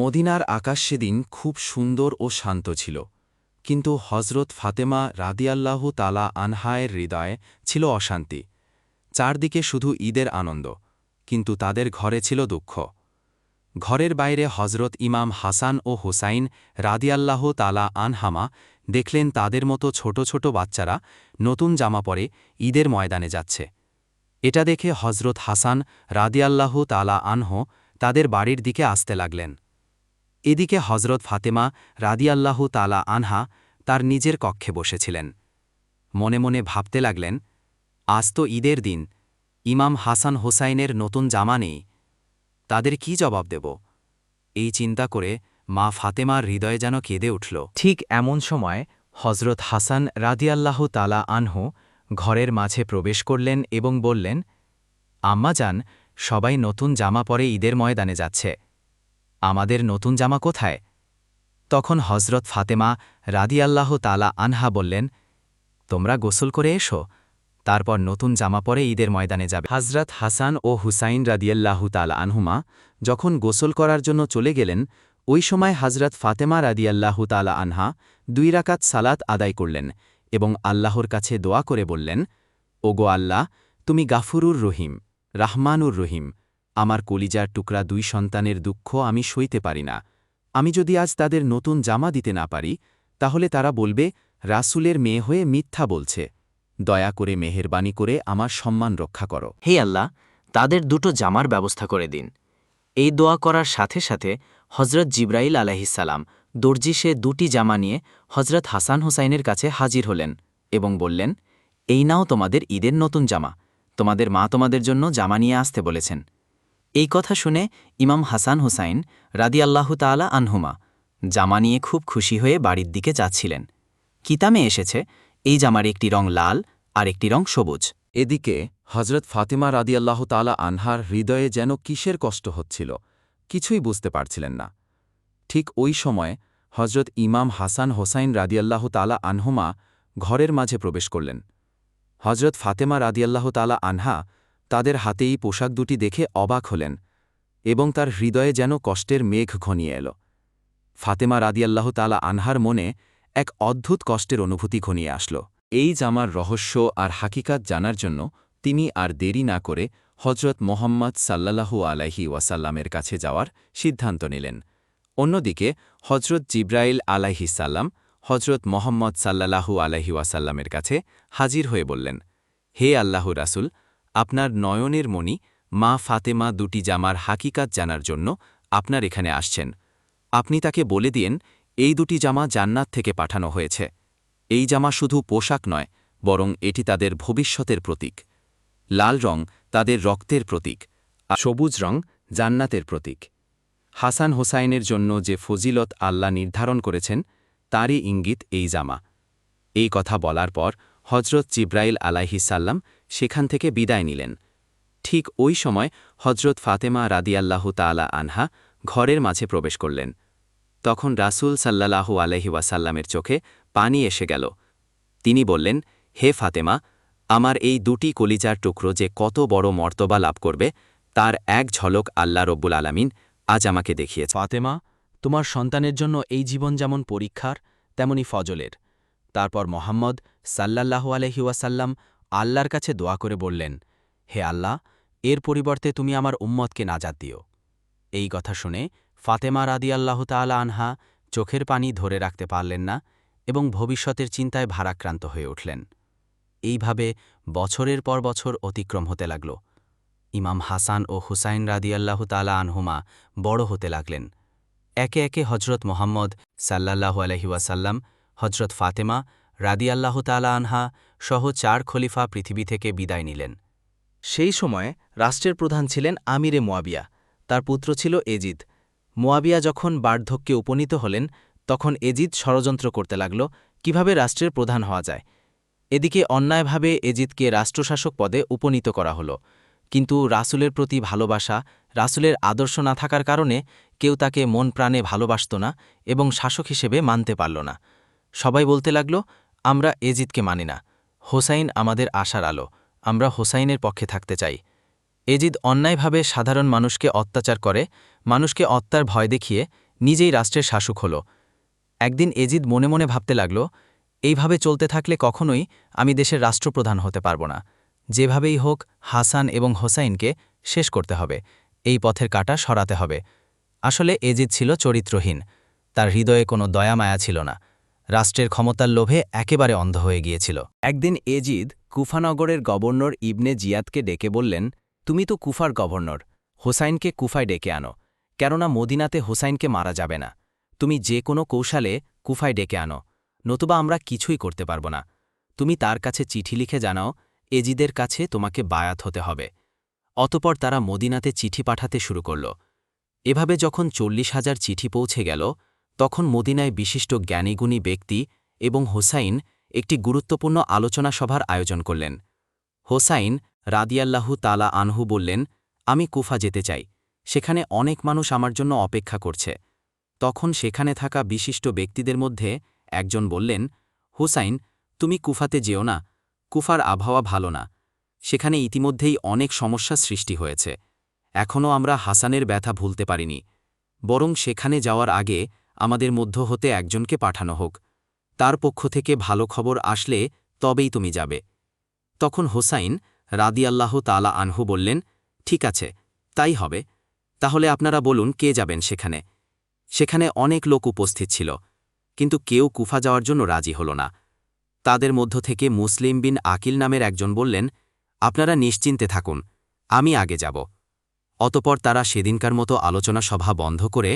মদিনার আকাশ সেদিন খুব সুন্দর ও শান্ত ছিল। কিন্তু হজরত ফাতেমা রাদিয়াল্লাহু তালা আনহায়ের হৃদয়ে ছিল অশান্তি। চারদিকে শুধু ঈদের আনন্দ, কিন্তু তাদের ঘরে ছিল দুঃখ। ঘরের বাইরে হজরত ইমাম হাসান ও হুসাইন রাদিয়াল্লাহ তালা আনহামা দেখলেন তাদের মতো ছোট ছোট বাচ্চারা নতুন জামা পরে ঈদের ময়দানে যাচ্ছে। এটা দেখে হজরত হাসান রাদিয়াল্লাহ তালা আনহ তাদের বাড়ির দিকে আসতে লাগলেন। এদিকে হজরত ফাতেমা রাদিয়াল্লাহু তালা আনহা তার নিজের কক্ষে বসেছিলেন। মনে মনে ভাবতে লাগলেন, আজ তো ঈদের দিন, ইমাম হাসান হোসাইনের নতুন জামা নেই, তাদের কি জবাব দেব? এই চিন্তা করে মা ফাতেমার হৃদয়ে যেন কেঁদে উঠল। ঠিক এমন সময় হজরত হাসান রাদিয়াল্লাহু তালা আনহু ঘরের মাঝে প্রবেশ করলেন এবং বললেন, আম্মা যান, সবাই নতুন জামা পরে ঈদের ময়দানে যাচ্ছে। আমাদের নতুন জামা কোথায়? তখন হজরত ফাতেমা রাদিয়াল্লাহ তালা আনহা বললেন, তোমরা গোসল করে এসো, তারপর নতুন জামা পরে ঈদের ময়দানে যাবে। হজরত হাসান ও হুসাইন রাদিয়াল্লাহু তালা আনহুমা যখন গোসল করার জন্য চলে গেলেন, ওই সময় হজরত ফাতেমা রাদিয়াল্লাহু তালা আনহা দুই রাকাত সালাত আদায় করলেন এবং আল্লাহর কাছে দোয়া করে বললেন, ওগো আল্লাহ, তুমি গাফুরুর রহিম, রাহমানুর রহিম আমার কলিজার টুকরা দুই সন্তানের দুঃখ আমি সইতে পারি না। আমি যদি আজ তাদের নতুন জামা দিতে না পারি, তাহলে তারা বলবে, রাসুলের মেয়ে হয়ে মিথ্যা বলছে। দয়া করে মেহেরবানি করে আমার সম্মান রক্ষা করো। হে আল্লাহ, তাদের দুটো জামার ব্যবস্থা করে দিন। এই দোয়া করার সাথে সাথে হজরত জিব্রাইল আলাহিসাল্লাম দর্জি সে দুটি জামা নিয়ে হজরত হাসান হুসাইনের কাছে হাজির হলেন এবং বললেন, এই নাও তোমাদের ঈদের নতুন জামা। তোমাদের মা তোমাদের জন্য জামা নিয়ে আসতে বলেছেন। এই কথা শুনে ইমাম হাসান হুসাইন রাদিয়াল্লাহু তালা আনহুমা জামা নিয়ে খুব খুশি হয়ে বাড়ির দিকে যাচ্ছিলেন। কিতামে এসেছে, এই জামার একটি রং লাল, আর একটি রং সবুজ। এদিকে হজরত ফাতেমা রাদিয়াল্লাহ তালা আনহার হৃদয়ে যেন কিসের কষ্ট হচ্ছিল, কিছুই বুঝতে পারছিলেন না। ঠিক ওই সময় হজরত ইমাম হাসান হোসাইন রাদিয়াল্লাহ তালা আনহুমা ঘরের মাঝে প্রবেশ করলেন। হজরত ফাতেমা রাদিয়াল্লাহ তালা আনহা তাদের হাতেই পোশাক দুটি দেখে অবাক হলেন এবং তার হৃদয়ে যেন কষ্টের মেঘ ঘনিয়ে এল। ফাতেমা রাদিয়াল্লাহ তালা আনহার মনে এক অদ্ভুত কষ্টের অনুভূতি ঘনিয়ে আসল। এই জামার রহস্য আর হাকিকাত জানার জন্য তিনি আর দেরি না করে হজরত মোহাম্মদ সাল্লাল্লাহু আলাইহি ওয়াসাল্লামের কাছে যাওয়ার সিদ্ধান্ত নিলেন। অন্যদিকে হজরত জিব্রাইল আলাইহিসাল্লাম হজরত মোহাম্মদ সাল্লাহু আলাইহি ওয়াসাল্লামের কাছে হাজির হয়ে বললেন, হে আল্লাহু রাসুল আপনার নয়নের মণি, মা ফাতেমা দুটি জামার হাকিকাত জানার জন্য আপনার এখানে আসছেন। আপনি তাকে বলে দিয়েন, এই দুটি জামা জান্নাত থেকে পাঠানো হয়েছে। এই জামা শুধু পোশাক নয়, বরং এটি তাদের ভবিষ্যতের প্রতীক। লাল রং তাদের রক্তের প্রতীক, আর সবুজ রং জান্নাতের প্রতীক। হাসান হোসাইনের জন্য যে ফজিলত আল্লাহ নির্ধারণ করেছেন, তারই ইঙ্গিত এই জামা। এই কথা বলার পর হজরত জিব্রাইল আলাইহিসাল্লাম সেখান থেকে বিদায় নিলেন। ঠিক ওই সময় হজরত ফাতেমা রাদিয়াল্লাহু তালা আনহা ঘরের মাঝে প্রবেশ করলেন। তখন রাসুল সাল্লাল্লাহু আলহি ওয়াসাল্লামের চোখে পানি এসে গেল। তিনি বললেন, হে ফাতেমা, আমার এই দুটি কলিজার টুকরো যে কত বড় মর্তবা লাভ করবে, তার এক ঝলক আল্লাহ রব্বুল আলামিন আজ আমাকে দেখিয়েছে ফাতেমা, তোমার সন্তানের জন্য এই জীবন যেমন পরীক্ষার, তেমনি ফজলের। তারপর মোহাম্মদ সাল্লাল্লাহু আলহি ওয়াসাল্লাম আল্লাহর কাছে দোয়া করে বললেন, হে আল্লাহ, এর পরিবর্তে তুমি আমার উম্মতকে নাজাত দিও। এই কথা শুনে ফাতেমা রাদিয়াল্লাহ তালা আনহা চোখের পানি ধরে রাখতে পারলেন না এবং ভবিষ্যতের চিন্তায় ভারাক্রান্ত হয়ে উঠলেন। এইভাবে বছরের পর বছর অতিক্রম হতে লাগল। ইমাম হাসান ও হুসাইন রাদিয়াল্লাহ তালা আনহুমা বড় হতে লাগলেন। একে একে হজরত মোহাম্মদ সাল্লাল্লাহু আলহিউসাল্লাম হজরত ফাতেমা রাদিয়াল্লাহ তালা আনহা সহ চার খলিফা পৃথিবী থেকে বিদায় নিলেন। সেই সময় রাষ্ট্রের প্রধান ছিলেন আমিরে মোয়াবিয়া। তার পুত্র ছিল এজিদ। মোয়াবিয়া যখন বার্ধক্যে উপনীত হলেন, তখন এজিদ ষড়যন্ত্র করতে লাগল, কীভাবে রাষ্ট্রের প্রধান হওয়া যায়? এদিকে অন্যায়ভাবে এজিদকে রাষ্ট্রশাসক পদে উপনীত করা হল। কিন্তু রাসুলের প্রতি ভালোবাসা, রাসুলের আদর্শ না থাকার কারণে কেউ তাকে মন প্রাণে ভালোবাসত না এবং শাসক হিসেবে মানতে পারল না। সবাই বলতে লাগল আমরা এজিদকে মানি না। হোসাইন আমাদের আশার আলো। আমরা হোসাইনের পক্ষে থাকতে চাই। এজিদ অন্যায়ভাবে সাধারণ মানুষকে অত্যাচার করে, মানুষকে অত্যার ভয় দেখিয়ে নিজেই রাষ্ট্রের শাসক হল। একদিন এজিদ মনে মনে ভাবতে লাগল, এইভাবে চলতে থাকলে কখনোই আমি দেশের রাষ্ট্রপ্রধান হতে পারব না। যেভাবেই হোক, হাসান এবং হোসাইনকে শেষ করতে হবে। এই পথের কাটা সরাতে হবে। আসলে এজিদ ছিল চরিত্রহীন। তার হৃদয়ে কোনো দয়া মায়া ছিল না। রাষ্ট্রের ক্ষমতার লোভে একেবারে অন্ধ হয়ে গিয়েছিল। একদিন এজিদ কুফানগরের গভর্নর ইবনে জিয়াদকে ডেকে বললেন, তুমি তো কুফার গভর্নর, হোসাইনকে কুফায় ডেকে আনো, কেননা মদিনাতে হোসাইনকে মারা যাবে না। তুমি যে কোনো কৌশলে কুফায় ডেকে আনো, নতুবা আমরা কিছুই করতে পারব না। তুমি তার কাছে চিঠি লিখে জানাও, এজিদের কাছে তোমাকে বায়াত হতে হবে। অতপর তারা মদিনাতে চিঠি পাঠাতে শুরু করল। এভাবে যখন চল্লিশ হাজার চিঠি পৌঁছে গেল তখন মদিনায় বিশিষ্ট জ্ঞানীগুণী ব্যক্তি এবং হোসাইন একটি গুরুত্বপূর্ণ আলোচনা সভার আয়োজন করলেন। হোসাইন রাদিয়াল্লাহু তালা আনহু বললেন, আমি কুফা যেতে চাই। সেখানে অনেক মানুষ আমার জন্য অপেক্ষা করছে। তখন সেখানে থাকা বিশিষ্ট ব্যক্তিদের মধ্যে একজন বললেন, হুসাইন, তুমি কুফাতে যেও না। কুফার আবহাওয়া ভালো না। সেখানে ইতিমধ্যেই অনেক সমস্যা সৃষ্টি হয়েছে। এখনও আমরা হাসানের ব্যথা ভুলতে পারিনি। বরং সেখানে যাওয়ার আগে আমাদের মধ্য হতে একজনকে পাঠানো হোক। তার পক্ষ থেকে ভালো খবর আসলে তবেই তুমি যাবে। তখন হোসাইন রাদিয়াল্লাহ তালা আনহু বললেন, ঠিক আছে, তাই হবে। তাহলে আপনারা বলুন, কে যাবেন সেখানে? সেখানে অনেক লোক উপস্থিত ছিল, কিন্তু কেউ কুফা যাওয়ার জন্য রাজি হল না। তাদের মধ্য থেকে মুসলিম বিন আকিল নামের একজন বললেন, আপনারা নিশ্চিন্তে থাকুন, আমি আগে যাব। অতপর তারা সেদিনকার মতো আলোচনা সভা বন্ধ করে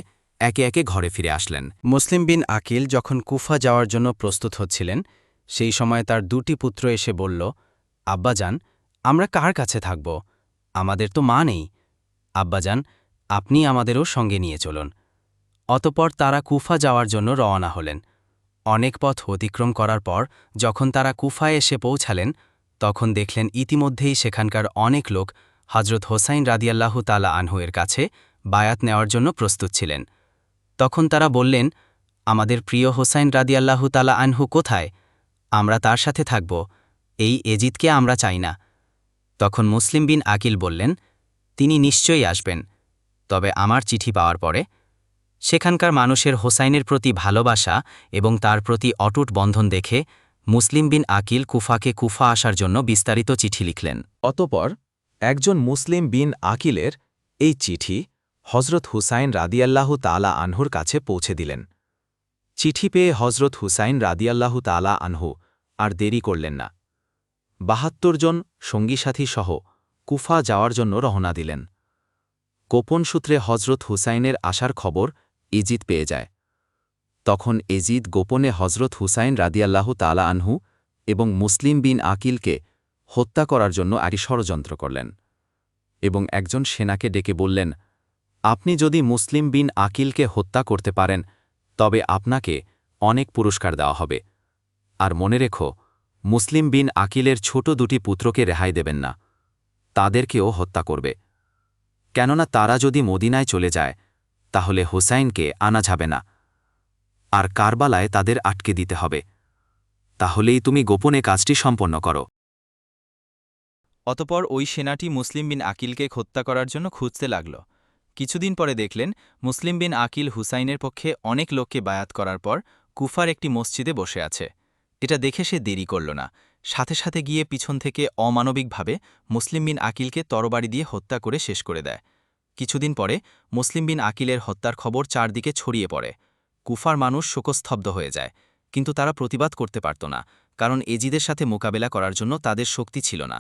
একে একে ঘরে ফিরে আসলেন। মুসলিম বিন আকিল যখন কুফা যাওয়ার জন্য প্রস্তুত হচ্ছিলেন, সেই সময় তার দুটি পুত্র এসে বলল আব্বাজান আমরা কার কাছে থাকব? আমাদের তো মা নেই। আব্বাজান আপনি আমাদেরও সঙ্গে নিয়ে চলুন। অতপর তারা কুফা যাওয়ার জন্য রওনা হলেন। অনেক পথ অতিক্রম করার পর যখন তারা কুফায় এসে পৌঁছালেন, তখন দেখলেন ইতিমধ্যেই সেখানকার অনেক লোক হজরত হোসাইন রাদিয়াল্লাহু তালা আনহুয়ের কাছে বায়াত নেওয়ার জন্য প্রস্তুত ছিলেন। তখন তারা বললেন, আমাদের প্রিয় হোসাইন রাদিয়াল্লাহু তালা আনহু কোথায়? আমরা তার সাথে থাকব, এই এজিদকে আমরা চাই না। তখন মুসলিম বিন আকিল বললেন, তিনি নিশ্চয়ই আসবেন, তবে আমার চিঠি পাওয়ার পরে। সেখানকার মানুষের হোসাইনের প্রতি ভালোবাসা এবং তার প্রতি অটুট বন্ধন দেখে মুসলিম বিন আকিল কুফাকে কুফা আসার জন্য বিস্তারিত চিঠি লিখলেন। অতপর একজন মুসলিম বিন আকিলের এই চিঠি হজরত হুসাইন রাদিয়াল্লাহু তালা আনহুর কাছে পৌঁছে দিলেন। চিঠি পেয়ে হজরত হুসাইন রাদিয়াল্লাহু তালা আনহু আর দেরি করলেন না। বাহাত্তর জন সঙ্গীসাথী সহ কুফা যাওয়ার জন্য রওনা দিলেন। গোপন সূত্রে হজরত হুসাইনের আসার খবর ইজিদ পেয়ে যায়। তখন এজিদ গোপনে হজরত হুসাইন রাদিয়াল্লাহু তালা আনহু এবং মুসলিম বিন আকিলকে হত্যা করার জন্য একটি ষড়যন্ত্র করলেন এবং একজন সেনাকে ডেকে বললেন আপনি যদি মুসলিম বিন আকিলকে হত্যা করতে পারেন, তবে আপনাকে অনেক পুরস্কার দেওয়া হবে। আর মনে রেখো, মুসলিম বিন আকিলের ছোট দুটি পুত্রকে রেহাই দেবেন না। তাদেরকেও হত্যা করবে। কেননা তারা যদি মদিনায় চলে যায়, তাহলে হোসাইনকে আনা যাবে না। আর কারবালায় তাদের আটকে দিতে হবে। তাহলেই তুমি গোপনে কাজটি সম্পন্ন করো। অতপর ওই সেনাটি মুসলিম বিন আকিলকে হত্যা করার জন্য খুঁজতে লাগল। কিছুদিন পরে দেখলেন, মুসলিম বিন আকিল হুসাইনের পক্ষে অনেক লোককে বায়াত করার পর কুফার একটি মসজিদে বসে আছে। এটা দেখে সে দেরি করল না। সাথে সাথে গিয়ে পিছন থেকে অমানবিকভাবে মুসলিম বিন আকিলকে তরবারি দিয়ে হত্যা করে শেষ করে দেয়। কিছুদিন পরে মুসলিম বিন আকিলের হত্যার খবর চারদিকে ছড়িয়ে পড়ে। কুফার মানুষ শোকস্তব্ধ হয়ে যায়, কিন্তু তারা প্রতিবাদ করতে পারত না, কারণ এজিদের সাথে মোকাবেলা করার জন্য তাদের শক্তি ছিল না।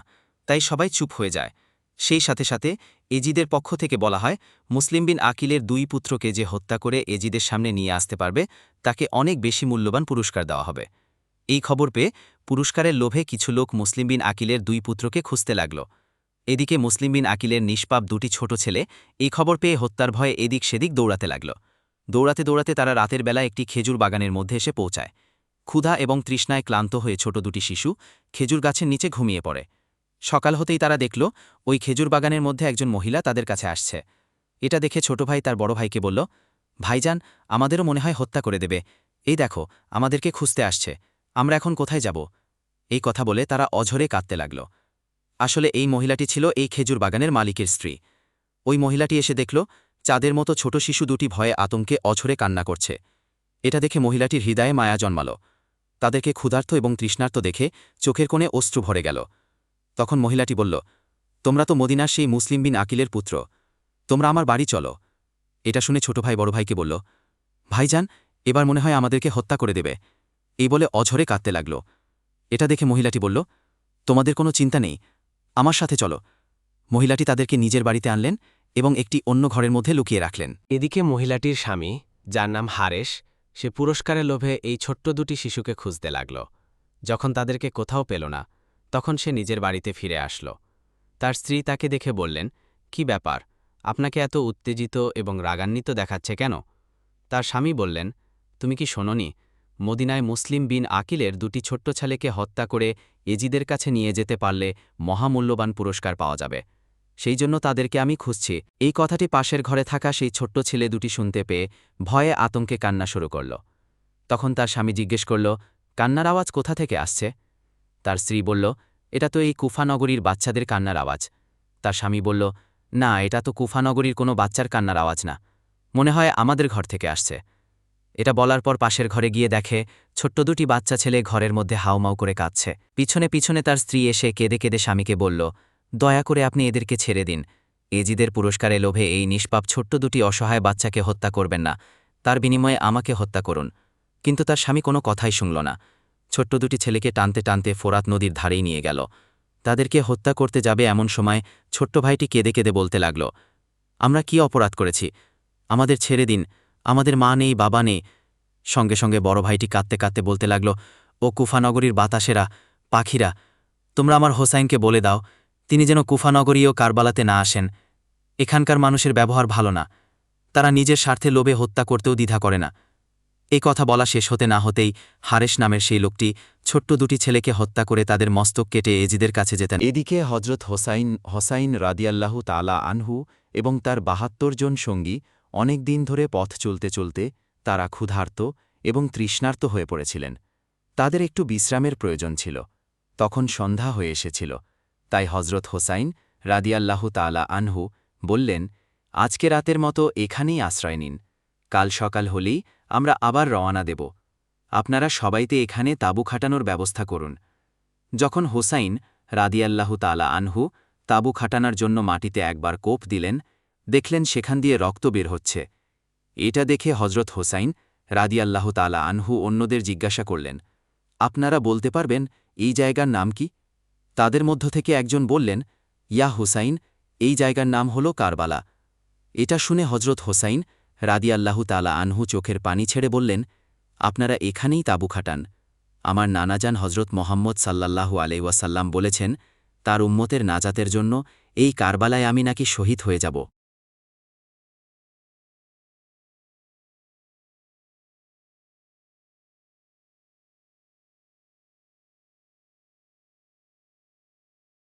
তাই সবাই চুপ হয়ে যায়। সেই সাথে সাথে এজিদের পক্ষ থেকে বলা হয়, মুসলিম বিন আকিলের দুই পুত্রকে যে হত্যা করে এজিদের সামনে নিয়ে আসতে পারবে, তাকে অনেক বেশি মূল্যবান পুরস্কার দেওয়া হবে। এই খবর পেয়ে পুরস্কারের লোভে কিছু লোক মুসলিম বিন আকিলের দুই পুত্রকে খুঁজতে লাগল। এদিকে মুসলিম বিন আকিলের নিষ্পাপ দুটি ছোট ছেলে এই খবর পেয়ে হত্যার ভয়ে এদিক সেদিক দৌড়াতে লাগল। দৌড়াতে দৌড়াতে তারা রাতের বেলা একটি খেজুর বাগানের মধ্যে এসে পৌঁছায়। ক্ষুধা এবং তৃষ্ণায় ক্লান্ত হয়ে ছোট দুটি শিশু খেজুর গাছের নিচে ঘুমিয়ে পড়ে। সকাল হতেই তারা দেখল, ওই খেজুর বাগানের মধ্যে একজন মহিলা তাদের কাছে আসছে। এটা দেখে ছোট ভাই তার বড় ভাইকে বলল, ভাইজান, আমাদেরও মনে হয় হত্যা করে দেবে। এই দেখো, আমাদেরকে খুঁজতে আসছে। আমরা এখন কোথায় যাব? এই কথা বলে তারা অঝরে কাঁদতে লাগল। আসলে এই মহিলাটি ছিল এই খেজুর বাগানের মালিকের স্ত্রী। ওই মহিলাটি এসে দেখল, চাঁদের মতো ছোট শিশু দুটি ভয়ে আতঙ্কে অঝরে কান্না করছে। এটা দেখে মহিলাটির হৃদয়ে মায়া জন্মাল। তাদেরকে ক্ষুধার্ত এবং তৃষ্ণার্ত দেখে চোখের কোণে অশ্রু ভরে গেল। তখন মহিলাটি বলল, তোমরা তো মদিনার সেই মুসলিম বিন আকিলের পুত্র। তোমরা আমার বাড়ি চলো। এটা শুনে ছোট ভাই বড় ভাইকে বলল, ভাইজান, এবার মনে হয় আমাদেরকে হত্যা করে দেবে। এই বলে অঝরে কাঁদতে লাগল। এটা দেখে মহিলাটি বলল, তোমাদের কোনো চিন্তা নেই, আমার সাথে চলো। মহিলাটি তাদেরকে নিজের বাড়িতে আনলেন এবং একটি অন্য ঘরের মধ্যে লুকিয়ে রাখলেন। এদিকে মহিলাটির স্বামী, যার নাম হারেশ, সে পুরস্কারের লোভে এই ছোট্ট দুটি শিশুকে খুঁজতে লাগল, যখন তাদেরকে কোথাও পেল না। তখন সে নিজের বাড়িতে ফিরে আসল। তার স্ত্রী তাকে দেখে বললেন, কি ব্যাপার? আপনাকে এত উত্তেজিত এবং রাগান্বিত দেখাচ্ছে কেন? তার স্বামী বললেন, তুমি কি শোনোনি? মদিনায় মুসলিম বিন আকিলের দুটি ছোট্ট ছেলেকে হত্যা করে এজিদের কাছে নিয়ে যেতে পারলে মহামূল্যবান পুরস্কার পাওয়া যাবে। সেই জন্য তাদেরকে আমি খুঁজছি। এই কথাটি পাশের ঘরে থাকা সেই ছোট্ট ছেলে দুটি শুনতে পেয়ে ভয়ে আতঙ্কে কান্না শুরু করল। তখন তার স্বামী জিজ্ঞেস করল, কান্নার আওয়াজ কোথা থেকে আসছে? তার স্ত্রী বলল, এটা তো এই কুফানগরীর বাচ্চাদের কান্নার আওয়াজ। তার স্বামী বলল, না, এটা তো কুফানগরীর কোনো বাচ্চার কান্নার আওয়াজ না। মনে হয় আমাদের ঘর থেকে আসছে। এটা বলার পর পাশের ঘরে গিয়ে দেখে, ছোট্ট দুটি বাচ্চা ছেলে ঘরের মধ্যে হাউমাউ করে কাঁদছে। পিছনে পিছনে তার স্ত্রী এসে কেঁদে কেঁদে স্বামীকে বলল, দয়া করে আপনি এদেরকে ছেড়ে দিন। এজিদের পুরস্কারে লোভে এই নিষ্পাপ ছোট্ট দুটি অসহায় বাচ্চাকে হত্যা করবেন না। তার বিনিময়ে আমাকে হত্যা করুন। কিন্তু তার স্বামী কোনো কথাই শুনল না। ছোট্ট দুটি ছেলেকে টানতে টানতে ফোরাত নদীর ধারেই নিয়ে গেল। তাদেরকে হত্যা করতে যাবে এমন সময় ছোট্ট ভাইটি কেঁদে কেঁদে বলতে লাগল, আমরা কি অপরাধ করেছি? আমাদের ছেড়ে দিন, আমাদের মা নেই, বাবা নেই। সঙ্গে সঙ্গে বড় ভাইটি কাঁদতে কাঁদতে বলতে লাগল, ও কুফানগরীর বাতাসেরা, পাখিরা, তোমরা আমার হোসাইনকে বলে দাও, তিনি যেন কুফানগরী ও কারবালাতে না আসেন। এখানকার মানুষের ব্যবহার ভালো না। তারা নিজের স্বার্থে লোভে হত্যা করতেও দ্বিধা করে না। এই কথা বলা শেষ হতে না হতেই হারেশ নামের সেই লোকটি ছোট্ট দুটি ছেলেকে হত্যা করে তাদের মস্তক কেটে এজিদের কাছে যেতেন। এদিকে হজরত হোসাইন হোসাইন রাদিয়াল্লাহু তালা আনহু এবং তার বাহাত্তর জন সঙ্গী অনেক দিন ধরে পথ চলতে চলতে তারা ক্ষুধার্ত এবং তৃষ্ণার্ত হয়ে পড়েছিলেন। তাদের একটু বিশ্রামের প্রয়োজন ছিল। তখন সন্ধ্যা হয়ে এসেছিল। তাই হজরত হোসাইন রাদিয়াল্লাহু তালা আনহু বললেন, আজকে রাতের মতো এখানেই আশ্রয় নিন। কাল সকাল হলেই আমরা আবার রওয়ানা দেব। আপনারা সবাইতে এখানে তাঁবু খাটানোর ব্যবস্থা করুন। যখন হোসাইন রাদিয়াল্লাহু তালা আনহু তাঁবু খাটানোর জন্য মাটিতে একবার কোপ দিলেন, দেখলেন সেখান দিয়ে রক্ত বের হচ্ছে। এটা দেখে হজরত হোসাইন রাদিয়াল্লাহু তালা আনহু অন্যদের জিজ্ঞাসা করলেন, আপনারা বলতে পারবেন এই জায়গার নাম কি? তাদের মধ্য থেকে একজন বললেন, ইয়া হোসাইন, এই জায়গার নাম হল কারবালা। এটা শুনে হজরত হোসাইন রাদিয়াল্লাহু তালা আনহু চোখের পানি ছেড়ে বললেন, আপনারা এখানেই তাবু খাটান। আমার নানাজান হজরত মোহাম্মদ সাল্লাল্লাহু আলাইওয়াসাল্লাম বলেছেন, তার উম্মতের নাজাতের জন্য এই কারবালায় আমি নাকি শহীদ হয়ে যাব।